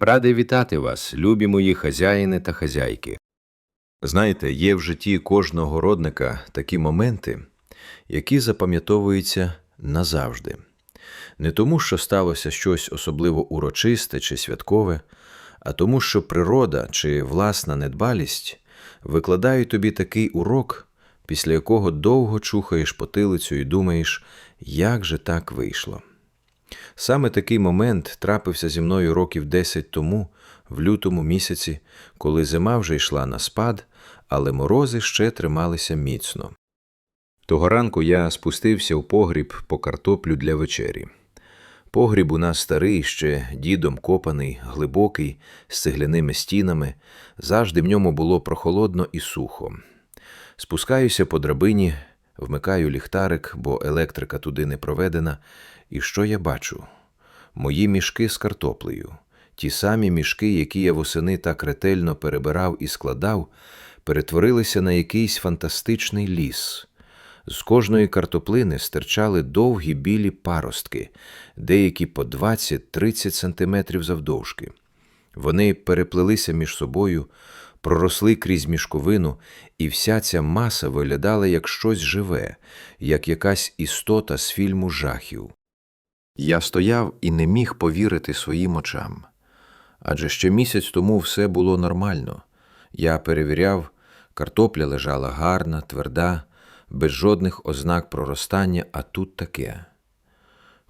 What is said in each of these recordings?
Радий вітати вас, любі мої хазяїни та хазяйки. Знаєте, є в житті кожного городника такі моменти, які запам'ятовуються назавжди. Не тому, що сталося щось особливо урочисте чи святкове, а тому, що природа чи власна недбалість викладають тобі такий урок, після якого довго чухаєш потилицю і думаєш, як же так вийшло. Саме такий момент трапився зі мною років десять тому, в лютому місяці, коли зима вже йшла на спад, але морози ще трималися міцно. Того ранку я спустився в погріб по картоплю для вечері. Погріб у нас старий, ще дідом копаний, глибокий, з цегляними стінами, завжди в ньому було прохолодно і сухо. Спускаюся по драбині, вмикаю ліхтарик, бо електрика туди не проведена, і що я бачу? Мої мішки з картоплею, ті самі мішки, які я восени так ретельно перебирав і складав, перетворилися на якийсь фантастичний ліс. З кожної картоплини стирчали довгі білі паростки, деякі по 20-30 сантиметрів завдовжки. Вони переплелися між собою, проросли крізь мішковину, і вся ця маса виглядала як щось живе, як якась істота з фільму жахів. Я стояв і не міг повірити своїм очам. Адже ще місяць тому все було нормально. Я перевіряв, картопля лежала гарна, тверда, без жодних ознак проростання, а тут таке.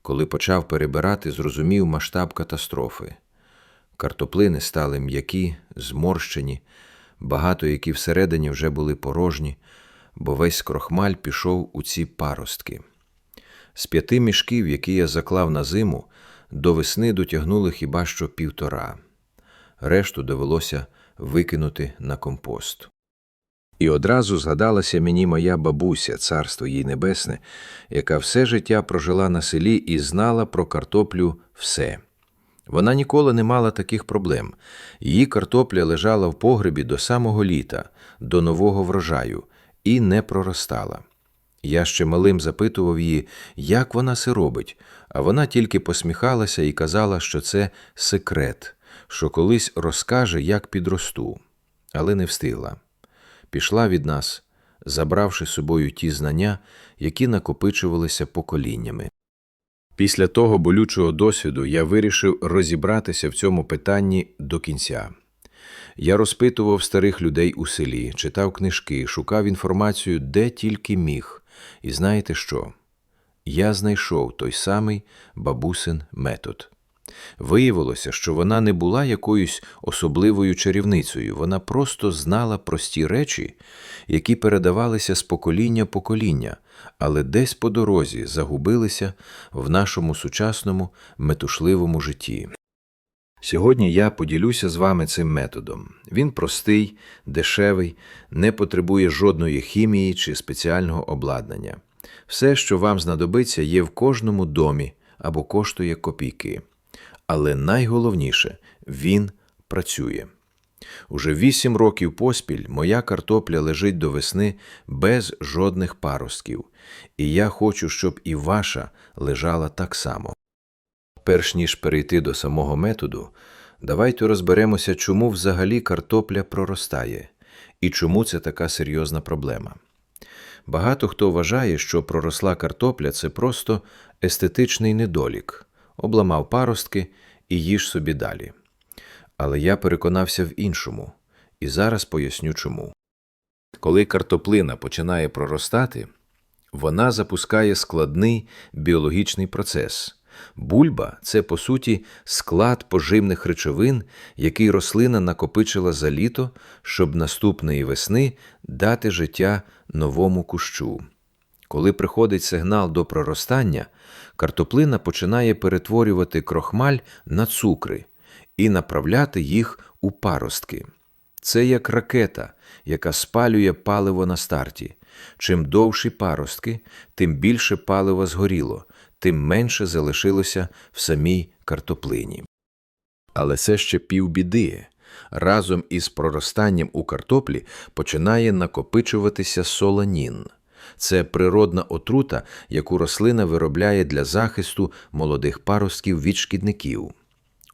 Коли почав перебирати, зрозумів масштаб катастрофи. Картоплини стали м'які, зморщені, багато які всередині вже були порожні, бо весь крохмаль пішов у ці паростки. З п'яти мішків, які я заклав на зиму, до весни дотягнули хіба що півтора. Решту довелося викинути на компост. І одразу згадалася мені моя бабуся, царство їй небесне, яка все життя прожила на селі і знала про картоплю все. Вона ніколи не мала таких проблем. Її картопля лежала в погребі до самого літа, до нового врожаю, і не проростала. Я ще малим запитував її, як вона це робить, а вона тільки посміхалася і казала, що це секрет, що колись розкаже, як підросту, але не встигла. Пішла від нас, забравши з собою ті знання, які накопичувалися поколіннями. Після того болючого досвіду я вирішив розібратися в цьому питанні до кінця. Я розпитував старих людей у селі, читав книжки, шукав інформацію, де тільки міг. І знаєте що? Я знайшов той самий бабусин метод. Виявилося, що вона не була якоюсь особливою чарівницею, вона просто знала прості речі, які передавалися з покоління покоління, але десь по дорозі загубилися в нашому сучасному метушливому житті. Сьогодні я поділюся з вами цим методом. Він простий, дешевий, не потребує жодної хімії чи спеціального обладнання. Все, що вам знадобиться, є в кожному домі або коштує копійки. Але найголовніше він працює. Уже вісім років поспіль моя картопля лежить до весни без жодних паростків, і я хочу, щоб і ваша лежала так само. Перш ніж перейти до самого методу, давайте розберемося, чому взагалі картопля проростає і чому це така серйозна проблема. Багато хто вважає, що проросла картопля це просто естетичний недолік, обламав паростки і їж собі далі. Але я переконався в іншому, і зараз поясню чому. Коли картоплина починає проростати, вона запускає складний біологічний процес. Бульба це, по суті, склад поживних речовин, який рослина накопичила за літо, щоб наступної весни дати життя новому кущу. Коли приходить сигнал до проростання, картоплина починає перетворювати крохмаль на цукри і направляти їх у паростки. Це як ракета, яка спалює паливо на старті. Чим довші паростки, тим більше палива згоріло, тим менше залишилося в самій картоплині. Але це ще півбіди. Разом із проростанням у картоплі починає накопичуватися соланін. Це природна отрута, яку рослина виробляє для захисту молодих паростків від шкідників.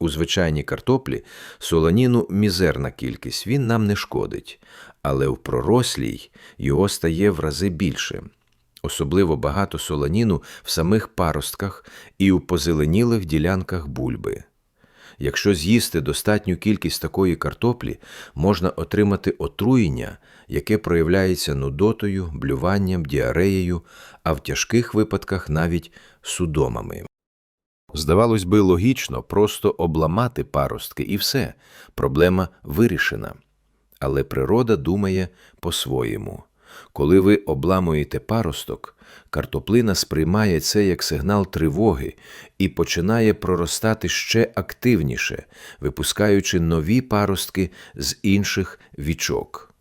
У звичайній картоплі солоніну мізерна кількість, він нам не шкодить, але в пророслій його стає в рази більше. Особливо багато солоніну в самих паростках і у позеленілих ділянках бульби. Якщо з'їсти достатню кількість такої картоплі, можна отримати отруєння, яке проявляється нудотою, блюванням, діареєю, а в тяжких випадках навіть судомами. Здавалось би, логічно просто обламати паростки і все, проблема вирішена. Але природа думає по-своєму. Коли ви обламуєте паросток, картоплина сприймає це як сигнал тривоги і починає проростати ще активніше, випускаючи нові паростки з інших вічок.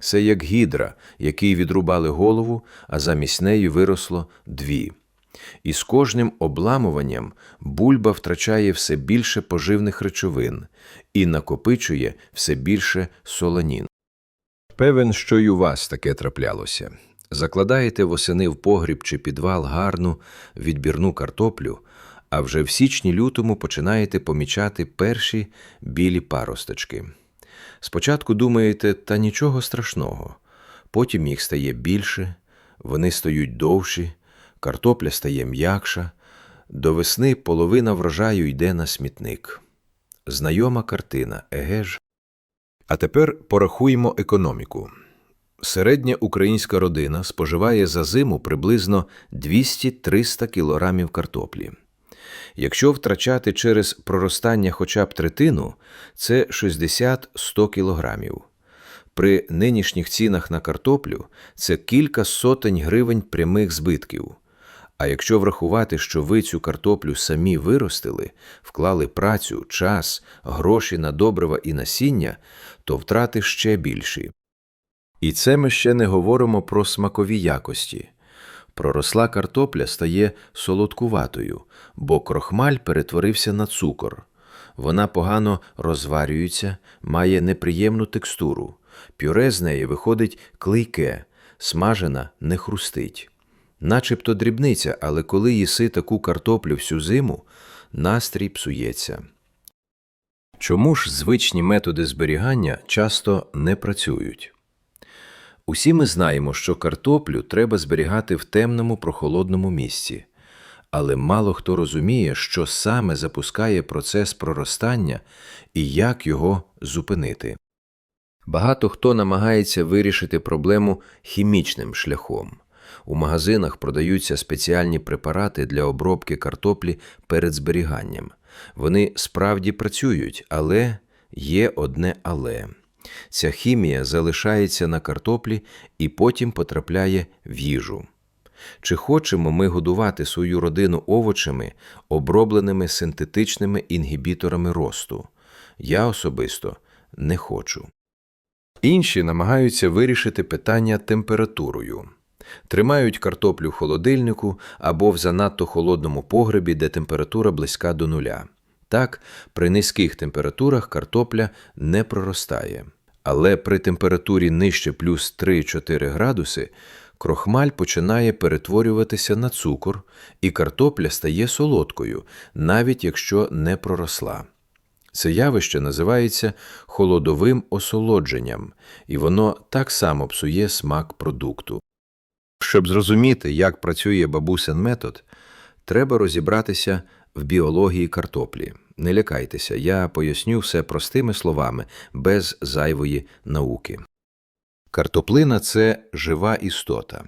Це як гідра, якій відрубали голову, а замість неї виросло дві. І з кожним обламуванням бульба втрачає все більше поживних речовин і накопичує все більше солонін. Певен, що й у вас таке траплялося. Закладаєте восени в погріб чи підвал гарну відбірну картоплю, а вже в січні-лютому починаєте помічати перші білі паросточки. Спочатку думаєте, та нічого страшного, потім їх стає більше, вони стають довші, картопля стає м'якша, до весни половина врожаю йде на смітник. Знайома картина, еге ж? А тепер порахуємо економіку. Середня українська родина споживає за зиму приблизно 200-300 кілограмів картоплі. Якщо втрачати через проростання хоча б третину, це 60-100 кілограмів. При нинішніх цінах на картоплю це кілька сотень гривень прямих збитків. А якщо врахувати, що ви цю картоплю самі виростили, вклали працю, час, гроші на добрива і насіння, то втрати ще більші. І це ми ще не говоримо про смакові якості. Проросла картопля стає солодкуватою, бо крохмаль перетворився на цукор. Вона погано розварюється, має неприємну текстуру. Пюре з неї виходить клейке, смажена не хрустить. Начебто дрібниця, але коли їси таку картоплю всю зиму, настрій псується. Чому ж звичні методи зберігання часто не працюють? Усі ми знаємо, що картоплю треба зберігати в темному прохолодному місці, але мало хто розуміє, що саме запускає процес проростання і як його зупинити. Багато хто намагається вирішити проблему хімічним шляхом. У магазинах продаються спеціальні препарати для обробки картоплі перед зберіганням. Вони справді працюють, але є одне але. Ця хімія залишається на картоплі і потім потрапляє в їжу. Чи хочемо ми годувати свою родину овочами, обробленими синтетичними інгібіторами росту? Я особисто не хочу. Інші намагаються вирішити питання температурою. Тримають картоплю в холодильнику або в занадто холодному погребі, де температура близька до нуля. Так, при низьких температурах картопля не проростає. Але при температурі нижче плюс 3-4 градуси крохмаль починає перетворюватися на цукор, і картопля стає солодкою, навіть якщо не проросла. Це явище називається холодовим осолодженням, і воно так само псує смак продукту. Щоб зрозуміти, як працює бабусин метод, треба розібратися в біології картоплі. Не лякайтеся, я поясню все простими словами, без зайвої науки. Картоплина це жива істота.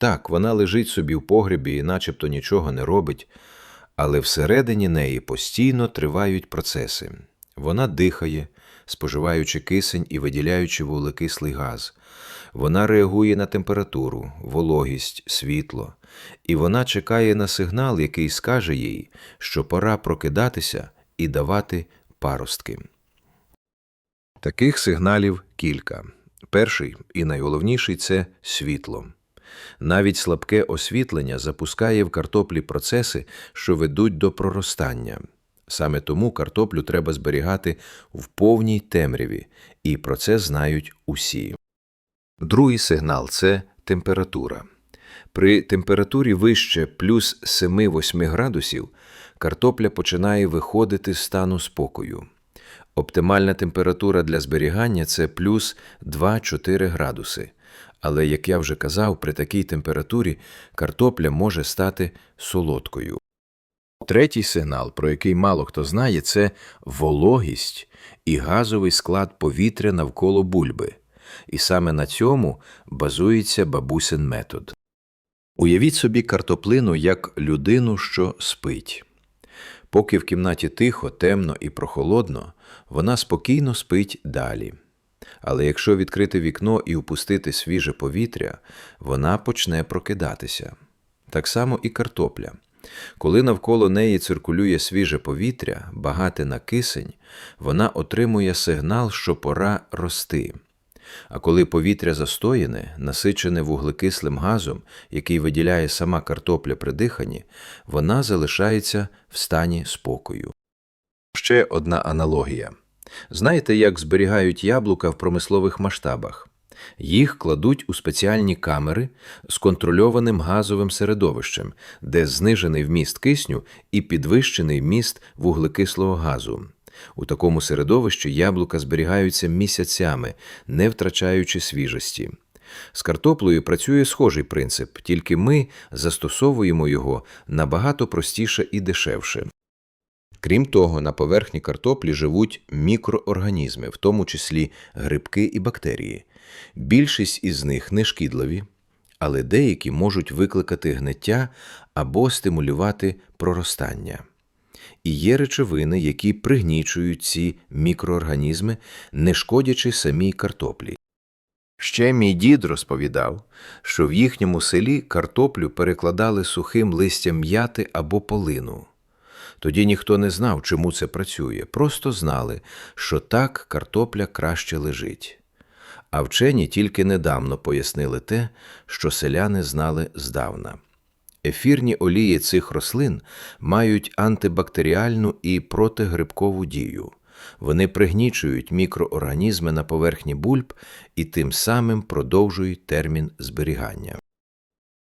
Так, вона лежить собі в погребі і начебто нічого не робить, але всередині неї постійно тривають процеси. Вона дихає, споживаючи кисень і виділяючи вуглекислий газ. Вона реагує на температуру, вологість, світло, і вона чекає на сигнал, який скаже їй, що пора прокидатися і давати паростки. Таких сигналів кілька. Перший і найголовніший це світло. Навіть слабке освітлення запускає в картоплі процеси, що ведуть до проростання. Саме тому картоплю треба зберігати в повній темряві, і про це знають усі. Другий сигнал це температура. При температурі вище плюс 7-8 градусів картопля починає виходити з стану спокою. Оптимальна температура для зберігання це плюс 2-4 градуси. Але, як я вже казав, при такій температурі картопля може стати солодкою. Третій сигнал, про який мало хто знає, це вологість і газовий склад повітря навколо бульби. І саме на цьому базується бабусин метод. Уявіть собі картоплину як людину, що спить. Поки в кімнаті тихо, темно і прохолодно, вона спокійно спить далі. Але якщо відкрити вікно і впустити свіже повітря, вона почне прокидатися. Так само і картопля. Коли навколо неї циркулює свіже повітря, багате на кисень, вона отримує сигнал, що пора рости. А коли повітря застояне, насичене вуглекислим газом, який виділяє сама картопля при диханні, вона залишається в стані спокою. Ще одна аналогія. Знаєте, як зберігають яблука в промислових масштабах? Їх кладуть у спеціальні камери з контрольованим газовим середовищем, де знижений вміст кисню і підвищений вміст вуглекислого газу. У такому середовищі яблука зберігаються місяцями, не втрачаючи свіжості. З картоплею працює схожий принцип, тільки ми застосовуємо його набагато простіше і дешевше. Крім того, на поверхні картоплі живуть мікроорганізми, в тому числі грибки і бактерії. Більшість із них не шкідливі, але деякі можуть викликати гниття або стимулювати проростання. І є речовини, які пригнічують ці мікроорганізми, не шкодячи самій картоплі. Ще мій дід розповідав, що в їхньому селі картоплю перекладали сухим листям м'яти або полину. Тоді ніхто не знав, чому це працює, просто знали, що так картопля краще лежить. А вчені тільки недавно пояснили те, що селяни знали здавна. Ефірні олії цих рослин мають антибактеріальну і протигрибкову дію. Вони пригнічують мікроорганізми на поверхні бульб і тим самим продовжують термін зберігання.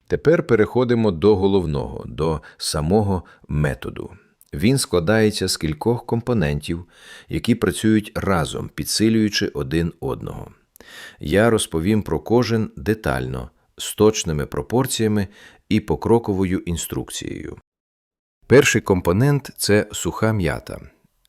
Тепер переходимо до головного, до самого методу. Він складається з кількох компонентів, які працюють разом, підсилюючи один одного. Я розповім про кожен детально, з точними пропорціями і покроковою інструкцією. Перший компонент це суха м'ята.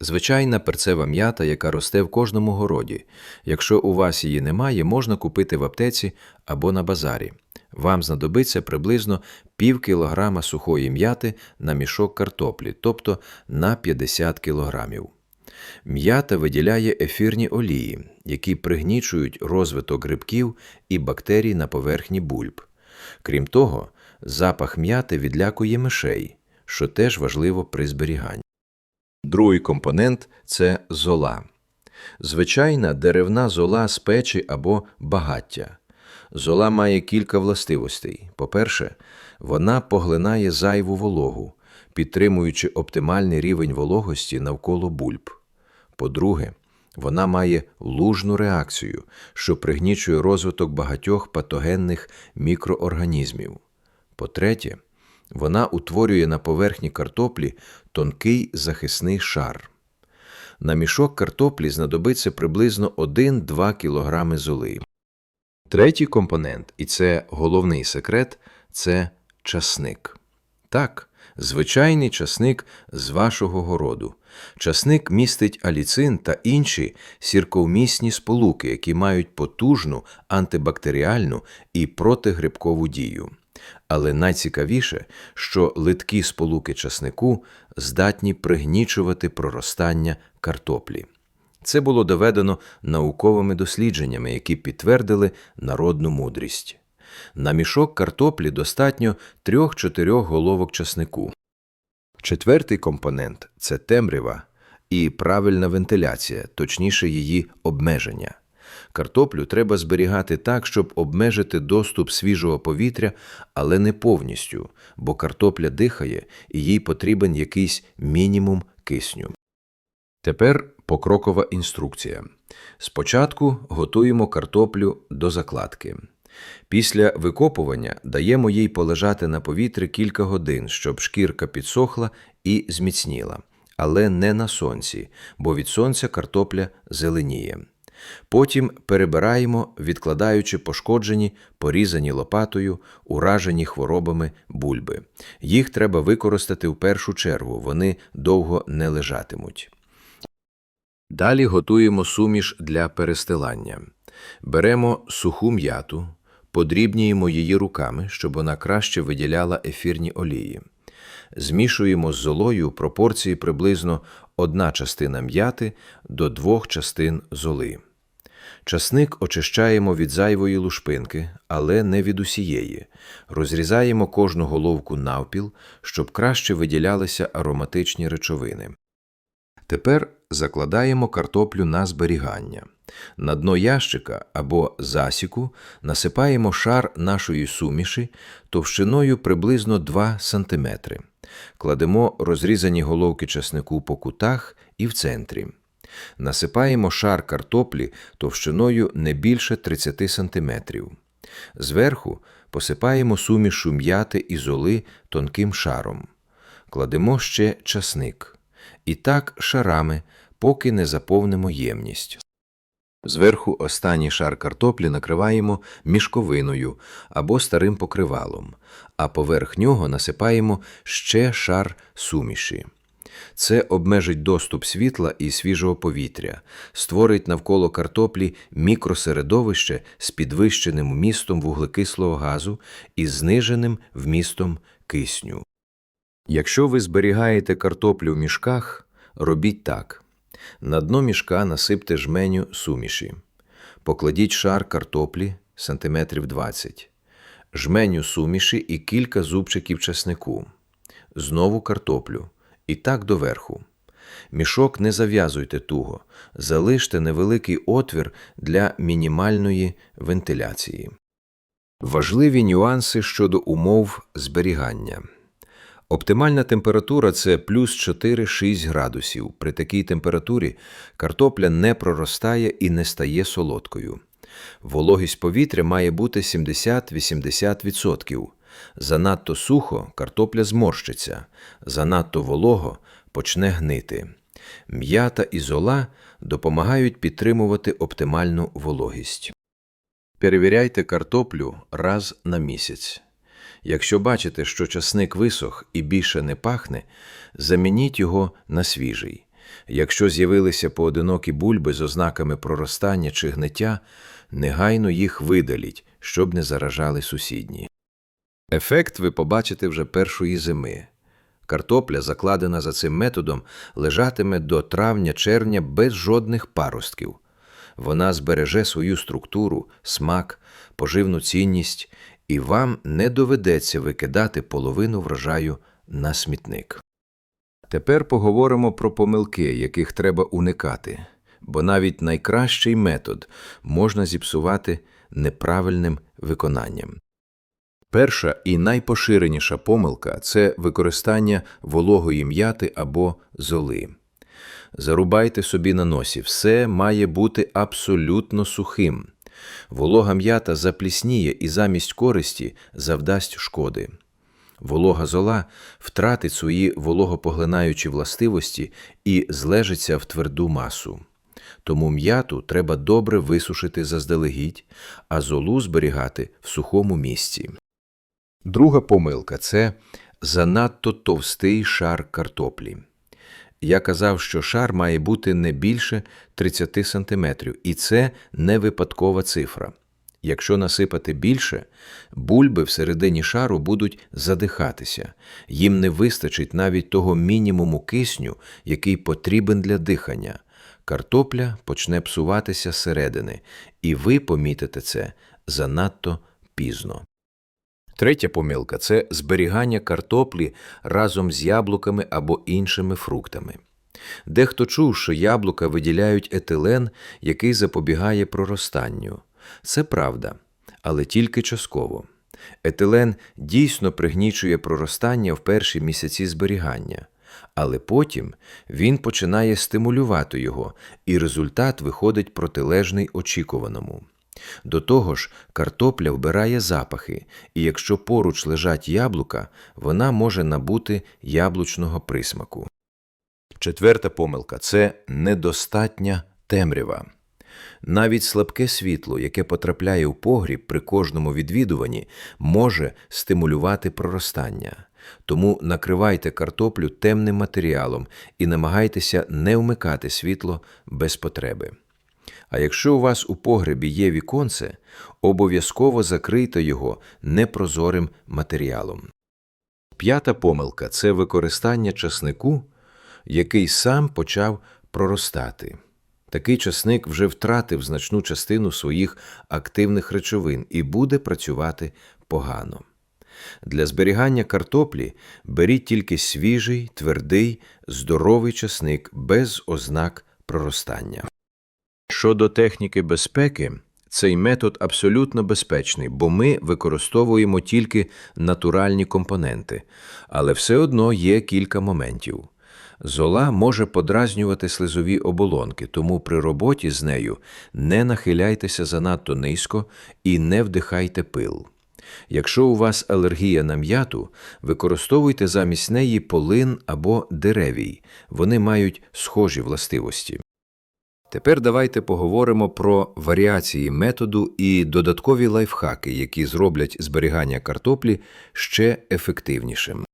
Звичайна перцева м'ята, яка росте в кожному городі. Якщо у вас її немає, можна купити в аптеці або на базарі. Вам знадобиться приблизно пів кілограма сухої м'яти на мішок картоплі, тобто на 50 кілограмів. М'ята виділяє ефірні олії, які пригнічують розвиток грибків і бактерій на поверхні бульб. Крім того, запах м'яти відлякує мишей, що теж важливо при зберіганні. Другий компонент це зола. Звичайна деревна зола з печі або багаття. Зола має кілька властивостей. По-перше, вона поглинає зайву вологу, підтримуючи оптимальний рівень вологості навколо бульб. По-друге, вона має лужну реакцію, що пригнічує розвиток багатьох патогенних мікроорганізмів. По-третє, вона утворює на поверхні картоплі тонкий захисний шар. На мішок картоплі знадобиться приблизно 1-2 кг золи. Третій компонент, і це головний секрет, це часник. Так, звичайний часник з вашого городу. Часник містить аліцин та інші сірковмісні сполуки, які мають потужну антибактеріальну і протигрибкову дію. Але найцікавіше, що литкі сполуки часнику здатні пригнічувати проростання картоплі. Це було доведено науковими дослідженнями, які підтвердили народну мудрість. На мішок картоплі достатньо 3-4 головок часнику. Четвертий компонент це темрява і правильна вентиляція, точніше її обмеження. Картоплю треба зберігати так, щоб обмежити доступ свіжого повітря, але не повністю, бо картопля дихає і їй потрібен якийсь мінімум кисню. Тепер покрокова інструкція. Спочатку готуємо картоплю до закладки. Після викопування даємо їй полежати на повітрі кілька годин, щоб шкірка підсохла і зміцніла, але не на сонці, бо від сонця картопля зеленіє. Потім перебираємо, відкладаючи пошкоджені, порізані лопатою, уражені хворобами бульби. Їх треба використати в першу чергу, вони довго не лежатимуть. Далі готуємо суміш для перестилання. Беремо суху м'яту, подрібнюємо її руками, щоб вона краще виділяла ефірні олії. Змішуємо з золою в пропорції приблизно одна частина м'яти до двох частин золи. Часник очищаємо від зайвої лушпинки, але не від усієї. Розрізаємо кожну головку навпіл, щоб краще виділялися ароматичні речовини. Тепер закладаємо картоплю на зберігання. На дно ящика або засіку насипаємо шар нашої суміші товщиною приблизно 2 см. Кладемо розрізані головки часнику по кутах і в центрі. Насипаємо шар картоплі товщиною не більше 30 см. Зверху посипаємо сумішу м'яти і золи тонким шаром. Кладемо ще часник. І так шарами, поки не заповнимо ємність. Зверху останній шар картоплі накриваємо мішковиною або старим покривалом, а поверх нього насипаємо ще шар суміші. Це обмежить доступ світла і свіжого повітря, створить навколо картоплі мікросередовище з підвищеним вмістом вуглекислого газу і зниженим вмістом кисню. Якщо ви зберігаєте картоплю в мішках, робіть так. На дно мішка насипте жменю суміші. Покладіть шар картоплі сантиметрів 20, жменю суміші і кілька зубчиків часнику. Знову картоплю. І так доверху. Мішок не зав'язуйте туго, залиште невеликий отвір для мінімальної вентиляції. Важливі нюанси щодо умов зберігання. Оптимальна температура це плюс 4-6 градусів. При такій температурі картопля не проростає і не стає солодкою. Вологість повітря має бути 70-80%. Занадто сухо картопля зморщиться, занадто волого почне гнити. М'ята і зола допомагають підтримувати оптимальну вологість. Перевіряйте картоплю раз на місяць. Якщо бачите, що часник висох і більше не пахне, замініть його на свіжий. Якщо з'явилися поодинокі бульби з ознаками проростання чи гниття, негайно їх видаліть, щоб не заражали сусідні. Ефект ви побачите вже першої зими. Картопля, закладена за цим методом, лежатиме до травня-червня без жодних паростків. Вона збереже свою структуру, смак, поживну цінність, і вам не доведеться викидати половину врожаю на смітник. Тепер поговоримо про помилки, яких треба уникати, бо навіть найкращий метод можна зіпсувати неправильним виконанням. Перша і найпоширеніша помилка це використання вологої м'яти або золи. Зарубайте собі на носі, все має бути абсолютно сухим. Волога м'ята заплісніє і замість користі завдасть шкоди. Волога зола втратить свої вологопоглинаючі властивості і злежиться в тверду масу. Тому м'яту треба добре висушити заздалегідь, а золу зберігати в сухому місці. Друга помилка це занадто товстий шар картоплі. Я казав, що шар має бути не більше 30 см, і це не випадкова цифра. Якщо насипати більше, бульби всередині шару будуть задихатися, їм не вистачить навіть того мінімуму кисню, який потрібен для дихання. Картопля почне псуватися зсередини, і ви помітите це занадто пізно. Третя помилка це зберігання картоплі разом з яблуками або іншими фруктами. Дехто чув, що яблука виділяють етилен, який запобігає проростанню. Це правда, але тільки частково. Етилен дійсно пригнічує проростання в перші місяці зберігання, але потім він починає стимулювати його, і результат виходить протилежний очікуваному. До того ж, картопля вбирає запахи, і якщо поруч лежать яблука, вона може набути яблучного присмаку. Четверта помилка це недостатня темрява. Навіть слабке світло, яке потрапляє у погріб при кожному відвідуванні, може стимулювати проростання. Тому накривайте картоплю темним матеріалом і намагайтеся не вмикати світло без потреби. А якщо у вас у погребі є віконце, обов'язково закрийте його непрозорим матеріалом. П'ята помилка це використання часнику, який сам почав проростати. Такий часник вже втратив значну частину своїх активних речовин і буде працювати погано. Для зберігання картоплі беріть тільки свіжий, твердий, здоровий часник без ознак проростання. Щодо техніки безпеки, цей метод абсолютно безпечний, бо ми використовуємо тільки натуральні компоненти, але все одно є кілька моментів. Зола може подразнювати слизові оболонки, тому при роботі з нею не нахиляйтеся занадто низько і не вдихайте пил. Якщо у вас алергія на м'яту, використовуйте замість неї полин або деревій, вони мають схожі властивості. Тепер давайте поговоримо про варіації методу і додаткові лайфхаки, які зроблять зберігання картоплі ще ефективнішим.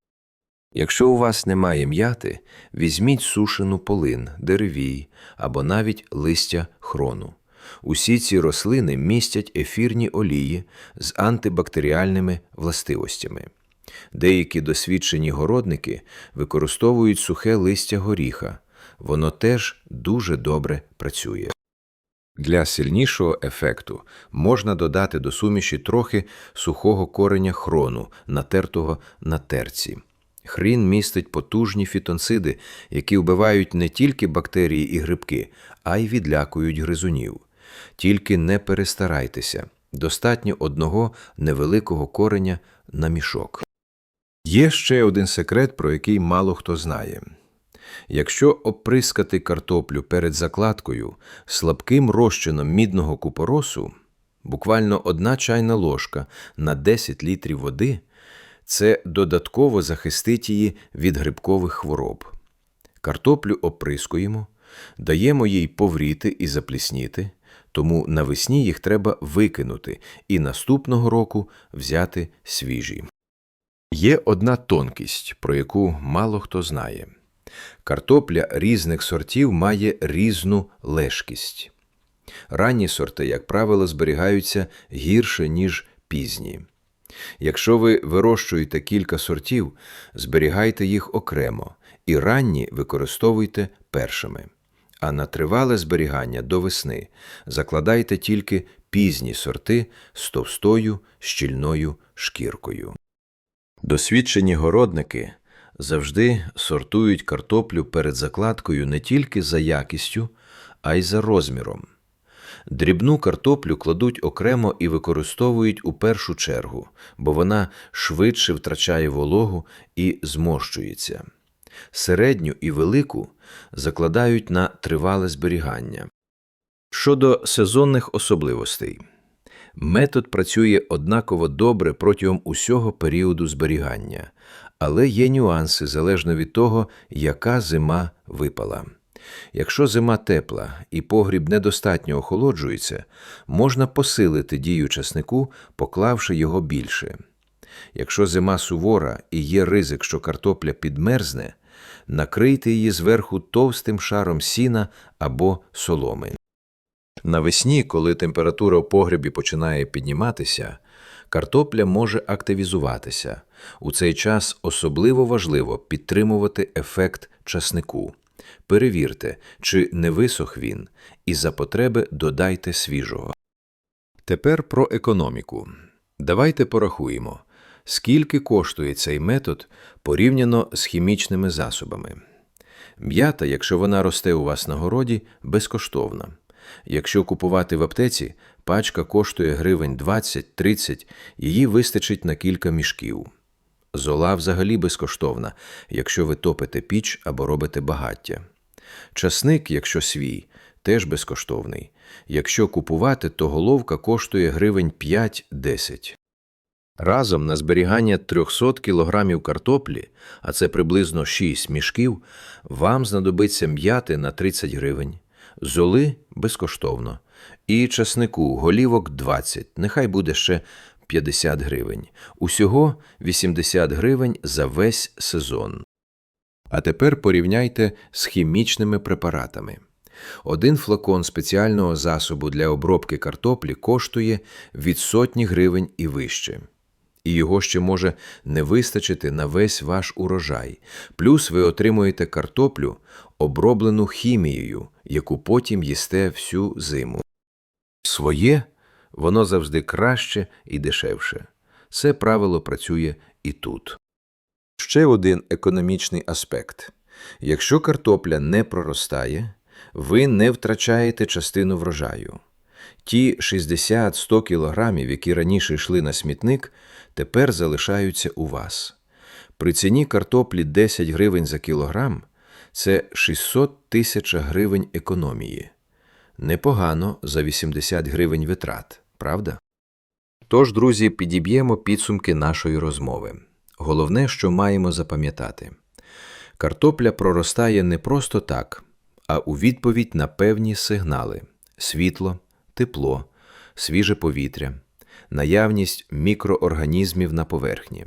Якщо у вас немає м'яти, візьміть сушену полин, деревій або навіть листя хрону. Усі ці рослини містять ефірні олії з антибактеріальними властивостями. Деякі досвідчені городники використовують сухе листя горіха, воно теж дуже добре працює. Для сильнішого ефекту можна додати до суміші трохи сухого кореня хрону, натертого на терці. Хрін містить потужні фітонциди, які вбивають не тільки бактерії і грибки, а й відлякують гризунів. Тільки не перестарайтеся, достатньо одного невеликого кореня на мішок. Є ще один секрет, про який мало хто знає. Якщо оприскати картоплю перед закладкою слабким розчином мідного купоросу, буквально одна чайна ложка на 10 літрів води, це додатково захистить її від грибкових хвороб. Картоплю оприскуємо, даємо їй повріти і заплісніти, тому навесні їх треба викинути і наступного року взяти свіжі. Є одна тонкість, про яку мало хто знає. Картопля різних сортів має різну лежкість. Ранні сорти, як правило, зберігаються гірше, ніж пізні. Якщо ви вирощуєте кілька сортів, зберігайте їх окремо і ранні використовуйте першими. А на тривале зберігання до весни закладайте тільки пізні сорти з товстою щільною шкіркою. Досвідчені городники завжди сортують картоплю перед закладкою не тільки за якістю, а й за розміром. Дрібну картоплю кладуть окремо і використовують у першу чергу, бо вона швидше втрачає вологу і змощується. Середню і велику закладають на тривале зберігання. Щодо сезонних особливостей, метод працює однаково добре протягом усього періоду зберігання, але є нюанси залежно від того, яка зима випала. Якщо зима тепла і погріб недостатньо охолоджується, можна посилити дію часнику, поклавши його більше. Якщо зима сувора і є ризик, що картопля підмерзне, накрийте її зверху товстим шаром сіна або соломи. Навесні, коли температура в погребі починає підніматися, картопля може активізуватися. У цей час особливо важливо підтримувати ефект часнику. Перевірте, чи не висох він, і за потреби додайте свіжого. Тепер про економіку. Давайте порахуємо, скільки коштує цей метод порівняно з хімічними засобами. М'ята, якщо вона росте у вас на городі, безкоштовна. Якщо купувати в аптеці, пачка коштує гривень 20-30, її вистачить на кілька мішків. Зола взагалі безкоштовна, якщо ви топите піч або робите багаття. Часник, якщо свій, теж безкоштовний. Якщо купувати, то головка коштує гривень 5-10. Разом на зберігання 300 кілограмів картоплі, а це приблизно 6 мішків, вам знадобиться м'яти на 30 гривень, золи безкоштовно, і часнику голівок 20, нехай буде ще 50 гривень. Усього 80 гривень за весь сезон. А тепер порівняйте з хімічними препаратами. Один флакон спеціального засобу для обробки картоплі коштує від сотні гривень і вище. І його ще може не вистачити на весь ваш урожай. Плюс ви отримуєте картоплю, оброблену хімією, яку потім їсте всю зиму. Своє воно завжди краще і дешевше. Це правило працює і тут. Ще один економічний аспект. Якщо картопля не проростає, ви не втрачаєте частину врожаю. Ті 60-100 кілограмів, які раніше йшли на смітник, тепер залишаються у вас. При ціні картоплі 10 гривень за кілограм – це 600 тисяч гривень економії. Непогано за 80 гривень витрат, правда? Тож, друзі, підіб'ємо підсумки нашої розмови. Головне, що маємо запам'ятати. Картопля проростає не просто так, а у відповідь на певні сигнали – світло, тепло, свіже повітря, наявність мікроорганізмів на поверхні.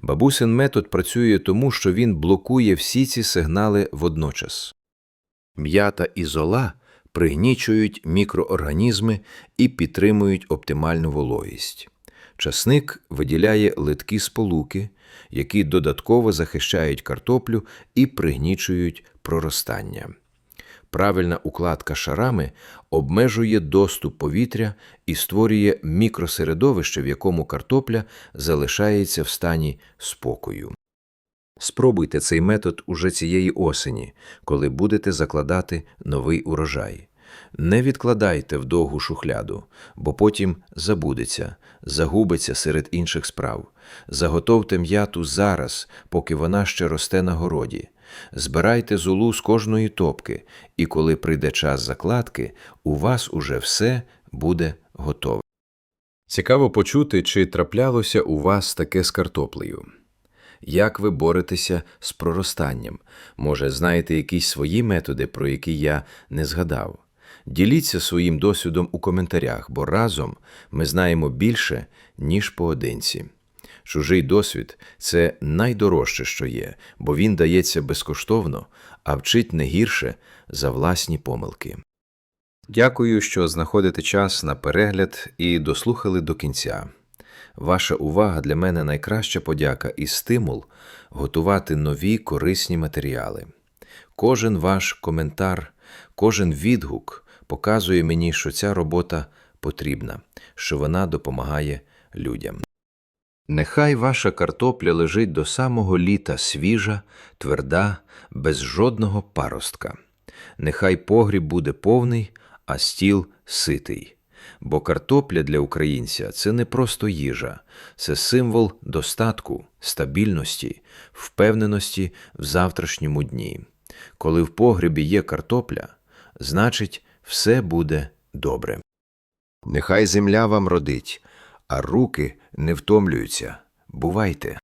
Бабусин метод працює тому, що він блокує всі ці сигнали водночас. М'ята і зола пригнічують мікроорганізми і підтримують оптимальну вологість. Часник виділяє литкі сполуки, які додатково захищають картоплю і пригнічують проростання. Правильна укладка шарами обмежує доступ повітря і створює мікросередовище, в якому картопля залишається в стані спокою. Спробуйте цей метод уже цієї осені, коли будете закладати новий урожай. Не відкладайте в довгу шухляду, бо потім забудеться, загубиться серед інших справ. Заготовте м'яту зараз, поки вона ще росте на городі. Збирайте золу з кожної топки, і коли прийде час закладки, у вас уже все буде готове. Цікаво почути, чи траплялося у вас таке з картоплею. Як ви боретеся з проростанням? Може, знаєте якісь свої методи, про які я не згадав? Діліться своїм досвідом у коментарях, бо разом ми знаємо більше, ніж поодинці. Чужий досвід це найдорожче, що є, бо він дається безкоштовно, а вчить не гірше за власні помилки. Дякую, що знаходите час на перегляд і дослухали до кінця. Ваша увага для мене найкраща подяка і стимул готувати нові корисні матеріали. Кожен ваш коментар, кожен відгук показує мені, що ця робота потрібна, що вона допомагає людям. Нехай ваша картопля лежить до самого літа свіжа, тверда, без жодного паростка. Нехай погріб буде повний, а стіл ситий. Бо картопля для українця це не просто їжа, це символ достатку, стабільності, впевненості в завтрашньому дні. Коли в погребі є картопля, значить, все буде добре. Нехай земля вам родить, а руки не втомлюються. Бувайте!